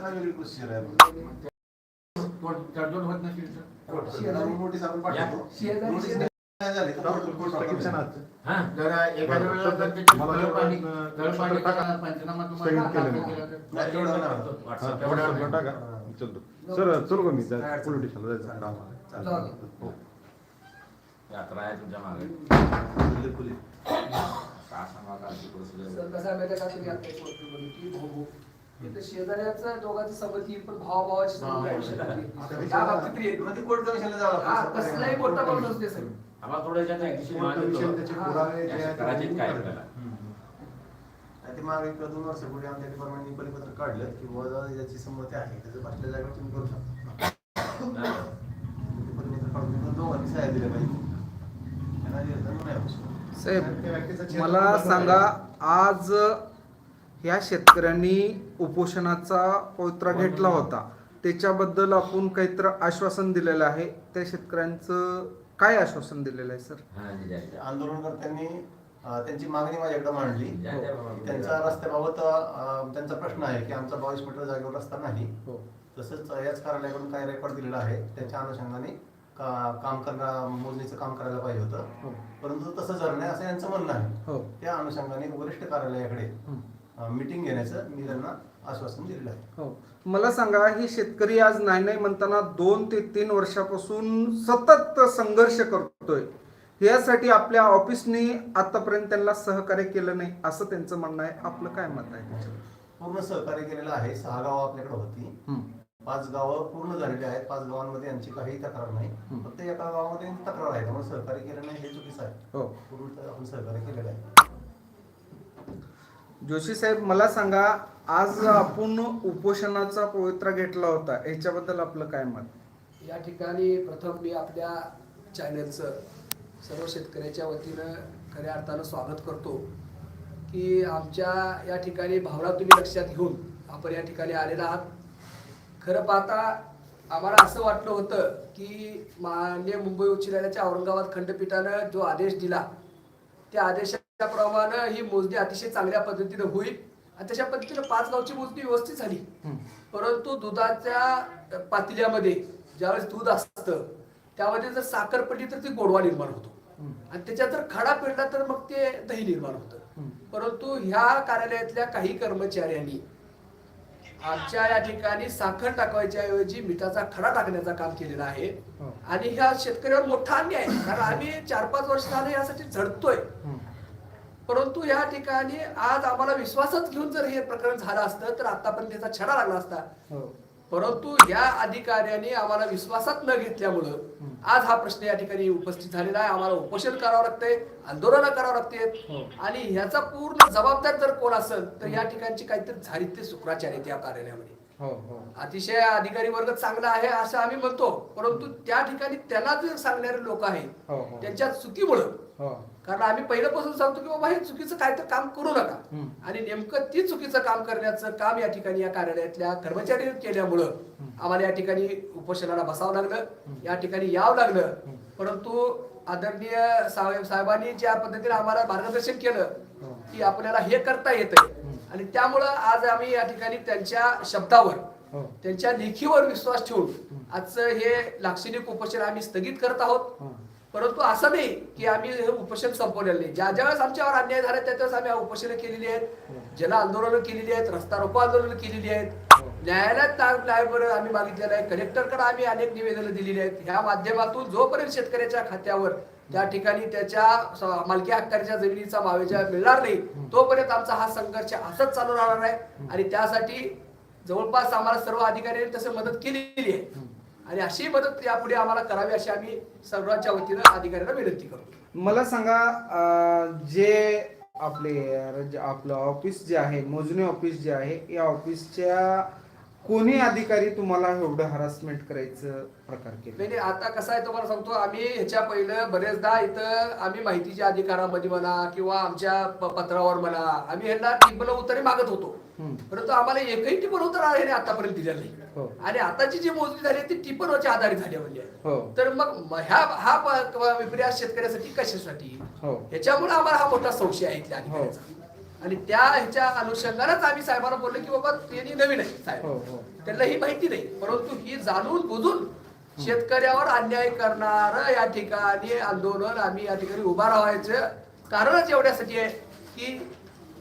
त्याला वेगळी प्रोसिजर आहे आपली. कोण- तडजोड होत नसेल तर त्याला नोटीस आपण पाठवतो शेजारी- नोटीस नाही झाली तर कोर्ट- कोर्ट पुस्तकीचं पाठवतो. नाच. हा, जर एखाद्या बरं. वेळेला जर मला त्याची जर तडपाणी- अं, तडपाणी टाका. करा, पंचनामा तुम्हाला स्थगित दाखल केलं केला तर नाही, तेवढं नाही. करतो. हा, WhatsApp, तेवढं एवढं सगळं नाही. टाका चलतो सर चल गो मी पोलीस स्टेशनला जायचं चालेल. हो. यात्रा आहे तुमच्या मागे पोलीस. का का? सर कसं आहे माहिती आहे का तुम्ही आता एक गोष्ट बोलली की भाऊ शेजाऱ्याचं दोघांची संमती पण भावाभावाची संमती आहे विषयामध्ये. त्या बाबतीत तरी येत मग ते कोर्ट कमिशनला जावं हा लागतं. कसलाही मोठा माणूस असते सर आम्हाला थोडं याच्यात ऍक्टिव्ह कोर्ट कमिशन त्याचे हा. पुरावे जे आहेत ते करायचे काय करतात. आपल्याला? आणि ते मागे एक दोन वर्षापूर्वी आमच्या डिपार्टमेंटने परिपत्र काढलं की बुवा ज्याची संमती आहे त्याचं बसल्या जागेवर तुम्ही करू शकता. ते परिपत्र काढून तुम्ही दोघांनी सह्या दिल्या पाहिजे त्यांना दिलं तर नाही होऊ शकत. साहेब त्या व्यक्तीचा चेहरा मला बदलला सांगा. आज ह्या शेतकऱ्यांनी उपोषणाचा पवित्रा घेतला होता. त्याच्याबद्दल आपण काहीतरी आश्वासन दिलेलं आहे. त्या शेतकऱ्यांचं काय आश्वासन दिलेलं आहे सर? हा. आंदोलनकर्त्यांनी त्यांची मागणी माझ्याकडे मांडली. त्यांच्या रस्त्याबाबत त्यांचा प्रश्न आहे की आमचा बावीस मीटर जागेवर रस्ता नाही. हो. तसंच याच कार्यालयाकडून काय रेकॉर्ड दिलेला आहे त्याच्या अनुषंगाने काम करणं मोजणीचं काम करायला पाहिजे होतं. हो. परंतु तसं झालं नाही असं यांचं म्हणणं आहे. हो. त्या अनुषंगाने वरिष्ठ कार्यालयाकडे हं. मीटिंग घेण्याचं मी त्यांना आश्वासन दिलेलं आहे. हो. मला सांगा ही शेतकरी आज नाही नाही म्हणताना दोन ते तीन वर्षापासून सतत संघर्ष करतोय. यासाठी आपल्या ऑफिसने आतापर्यंत त्यांना सहकार्य केलं नाही असं त्यांचं म्हणणं आहे. आपलं काय मत आहे? पूर्ण सहकार्य केलेलं आहे. सहा गावं आपल्याकडे होती. पाच गावं पूर्ण झालेली आहेत. पाच गावांमध्ये यांची काही तक्रार नाही. फक्त एका गावामध्ये तक्रार आहे. त्यामुळे सहकार्य केलं नाही हे चुकीचं आहे. हो. पूर्ण आपण सहकार्य केलेलं आहे. जोशी साहेब मला सांगा आज आपण उपोषणाचा पवित्रा घेतला होता याच्याबद्दल आपलं काय मत? या ठिकाणी प्रथम मी आपल्या चॅनलचं सर्व शेतकऱ्याच्या वतीनं खऱ्या अर्थानं स्वागत करतो की आमच्या या ठिकाणी भावना तुम्ही लक्षात घेऊन आपण या ठिकाणी आलेला आहात. खरं पाहता आम्हाला असं वाटलं होतं की मान्य मुंबई उच्च न्यायालयाच्या औरंगाबाद खंडपीठानं जो आदेश दिला त्या आदेशाप्रमाणे ही मोजणी अतिशय चांगल्या पद्धतीनं होईल. आणि तशा पद्धतीनं पाच गावची मोजणी व्यवस्थित झाली. परंतु दुधाच्या पातिल्यामध्ये ज्यावेळेस दूध असतं त्यामध्ये जर साखर पडली तर ती गोडवा निर्माण होतो. आणि त्याच्यात जर खडा पिळला तर मग ते दही निर्माण होतं. परंतु ह्या कार्यालयातल्या काही कर्मचाऱ्यांनी आमच्या या ठिकाणी साखर टाकवायच्या ऐवजी मिठाचा खडा टाकण्याचं काम केलेलं आहे. हो. आणि ह्या शेतकऱ्यावर मोठा अन्याय आहे. कारण आम्ही चार पाच वर्ष झाले यासाठी झडतोय. परंतु या ठिकाणी आज आम्हाला विश्वासच घेऊन जर हे प्रकरण झालं असतं तर आतापर्यंत त्याचा छडा लागला असता. हो. परंतु या अधिकाऱ्यांनी आम्हाला विश्वासात न घेतल्यामुळं आज हा प्रश्न या ठिकाणी उपस्थित झालेला आहे. आम्हाला उपोषण करावं लागतंय आंदोलन करावं लागते आणि ह्याचा पूर्ण जबाबदार जर कोण असेल तर या ठिकाणची काहीतरी झाली ते शुक्राचार्य आहेत या कार्यालयामध्ये. हो हो. अतिशय अधिकारी वर्ग चांगला आहे असं आम्ही म्हणतो. परंतु त्या ठिकाणी त्यांना जे सांगणारे लोक आहेत हो हो. त्यांच्या चुकीमुळं हो. कारण आम्ही पहिल्यापासून सांगतो की बाबा हे चुकीचं काय तर काम करू नका. आणि नेमकं ती चुकीचं काम करण्याचं काम या ठिकाणी या कार्यालयातल्या कर्मचारी केल्यामुळं आम्हाला या ठिकाणी उपोषणाला बसावं लागलं या ठिकाणी यावं लागलं. परंतु आदरणीय साहेब साहेबांनी ज्या पद्धतीने आम्हाला मार्गदर्शन केलं की आपल्याला हे करता येतंय. आणि त्यामुळं आज आम्ही या ठिकाणी त्यांच्या शब्दावर हो. त्यांच्या लेखीवर विश्वास ठेवून आजचं हे लाक्षणिक उपोषण आम्ही स्थगित करत आहोत. हो. परंतु असं नाही की आम्ही हे उपोषण संपवलेलं नाही. ज्या ज्यावेळेस आमच्यावर अन्याय झाला त्यावेळेस आम्ही उपोषणं केलेली आहेत. जल आंदोलनं केलेली आहेत रस्ता रोको आंदोलनं केलेली आहेत. न्यायालयात न्यायावर आम्ही मागितलेलं आहे. कलेक्टरकडे आम्ही अनेक निवेदनं दिलेली आहेत. ह्या माध्यमातून जोपर्यंत शेतकऱ्याच्या खात्यावर त्या ठिकाणी त्याच्या मालकी हक्काच्या जमिनीचा मावेजा मिळणार नाही तोपर्यंत आमचा हा संघर्ष असंच चालू राहणार आहे. आणि त्यासाठी जवळपास आम्हाला सर्व अधिकाऱ्यांनी तसं मदत केलेली आहे. आणि अशी मदत यापुढे आम्हाला करावी अशी आम्ही सर्वांच्या वतीनं अधिकाऱ्यांना विनंती करतो मला सांगा जे आपले आपलं ऑफिस जे आहे मोजणी ऑफिस जे आहे या ऑफिसच्या कोणी अधिकारी तुम्हाला एवढं हरासमेंट करायचं प्रकार केलं नाही आता कसं आहे तुम्हाला सांगतो आम्ही ह्याच्या पहिलं बरेचदा इथं आम्ही माहितीच्या अधिकारामध्ये म्हणा किंवा आमच्या पत्रावर म्हणा आम्ही ह्यांना टिपण उत्तरे मागत होतो. परंतु आम्हाला एकही टिपण उत्तर ह्याने आतापर्यंत दिलेलं हो. नाही आणि आताची जी मोजणी झाली ती टिपणवरच्या आधारित झाली म्हणजे. हो. तर मग ह्या हा विपर्यास शेतकऱ्यासाठी कशासाठी? हो. ह्याच्यामुळे आम्हाला हा मोठा संशय आहे इथल्या आणि त्या ह्याच्या अनुषंगानेच आम्ही साहेबांना बोललो की बाबा त्यांनी नवीन आहे हो, साहेब हो. त्यांना ही माहिती नाही. परंतु ही जाणून बुजून शेतकऱ्यावर अन्याय करणार या ठिकाणी आंदोलन आम्ही या ठिकाणी उभा राहायचं कारणच एवढ्यासाठी आहे की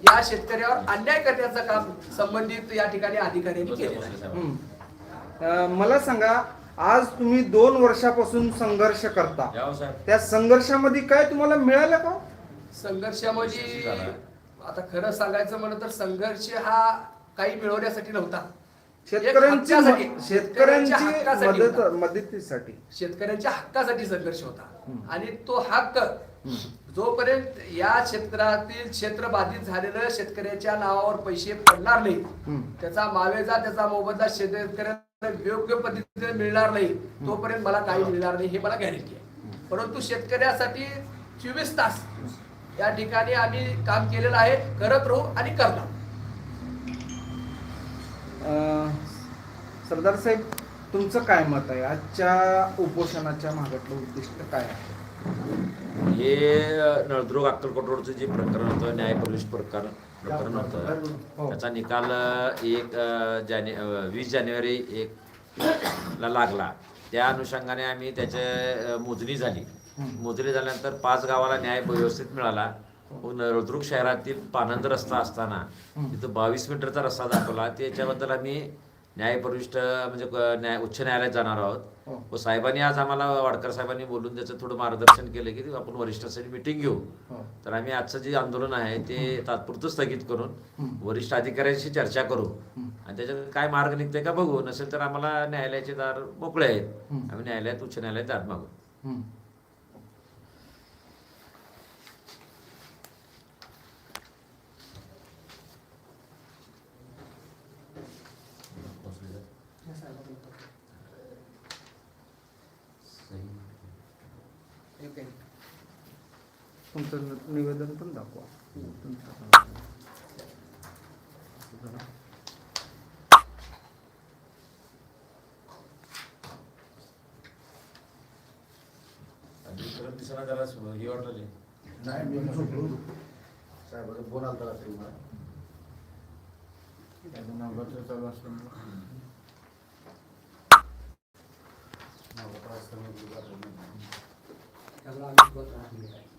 या शेतकऱ्यावर अन्याय करण्याचं काम संबंधित या ठिकाणी अधिकाऱ्यांनी केलेलं आहे. हम्म. अं, मला सांगा आज तुम्ही दोन वर्षापासून संघर्ष करता. साहेब. त्या संघर्षामध्ये काय तुम्हाला मिळालं का? संघर्षामध्ये आता खरं सांगायचं म्हणलं तर संघर्ष हा काही मिळवण्यासाठी नव्हता. शेतकऱ्यांची एक हक्कासाठी, म- शेतकऱ्यांची हक्कासाठी मदत होता. मदतीसाठी. शेतकऱ्यांच्या हक्कासाठी संघर्ष होता. आणि तो हक्क जोपर्यंत या क्षेत्रातील क्षेत्र बाधित झालेलं शेतकऱ्याच्या नावावर पैसे पडणार नाही. त्याचा मावेजा त्याचा मोबदला शेतकऱ्यांना योग्य पद्धतीने मिळणार नाही तोपर्यंत मला काही मिळणार नाही हे मला गॅरंटी आहे. परंतु शेतकऱ्यासाठी चोवीस तास या ठिकाणी आम्ही काम केलेलं आहे करत राहू आणि करणार. सरदार साहेब तुमचं काय मत आहे? आजच्या उपोषणाच्या मागटलं उद्दिष्ट काय आहे? हे नळदुर्ग अक्कलकोट रोडचं जे प्रकरण होतं न्याय पोलीस प्रकरण प्रकरण होतं हो. त्याचा निकाल एक जाने वीस जानेवारी एक ला लागला. त्या अनुषंगाने आम्ही त्याची मोजणी झाली. मोजणी झाल्यानंतर पाच गावाला न्याय व्यवस्थित मिळाला. मग नळदुर्ग शहरातील पानंद रस्ता असताना तिथं बावीस मीटरचा रस्ता दाखवला. त्याच्याबद्दल आम्ही न्यायपरिष्ठ म्हणजे न्याय उच्च न्यायालयात जाणार आहोत. हो. व साहेबांनी आज आम्हाला वाडकर साहेबांनी बोलून त्याचं थोडं मार्गदर्शन केलं की आपण वरिष्ठांसाठी मिटिंग घेऊ. हो. तर आम्ही आजचं जे आंदोलन आहे ते तात्पुरतं स्थगित करून वरिष्ठ अधिकाऱ्यांशी चर्चा करू. आणि त्याच्यात काय मार्ग निघते का बघू. नसेल तर आम्हाला न्यायालयाचे दार मोकळे आहेत. आम्ही न्यायालयात उच्च न्यायालयात दाद मागू. तुमचं निवेदन पण दाखवा तुमचं. दिसायला जरा सु- हे वाटलं नाही मी झोपलो होतो. साहेबाचा फोन आलता रात्री मला त्यामुळे आम्ही सुरुवात केलेली आहे.